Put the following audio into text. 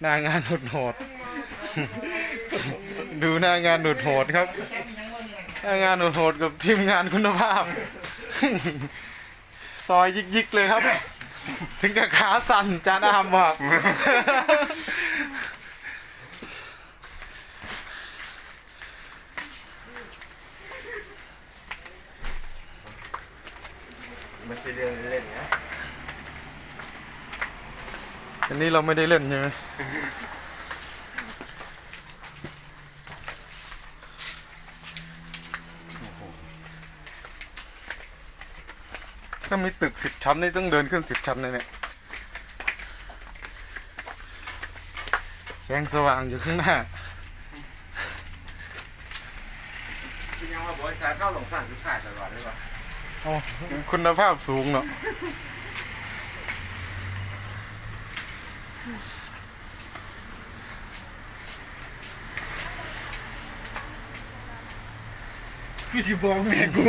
หน้างานหดโหด ดูหน้างานหดโหดครับ หน้างานหดโหดกับทีมงานคุณภาพ ซอยยิกๆเลยครับ ถึงกับขาสั่นจานอามบอกไม่ใช่เรื่องเล่นนะ อันนี้เราไม่ได้เล่นใช่ไหมถ้ามีตึกสิบชั้นนี่ต้องเดินขึ้นสิบชั้นเลยเนี่ย แสงสว่างอยู่ข้างหน้าคือยังว่าบริษัทเข้าหลงสั่งคือขายตลอดเลยป่ะอ๋อคุณภาพสูงเนาะ คือสิบอกแม่กู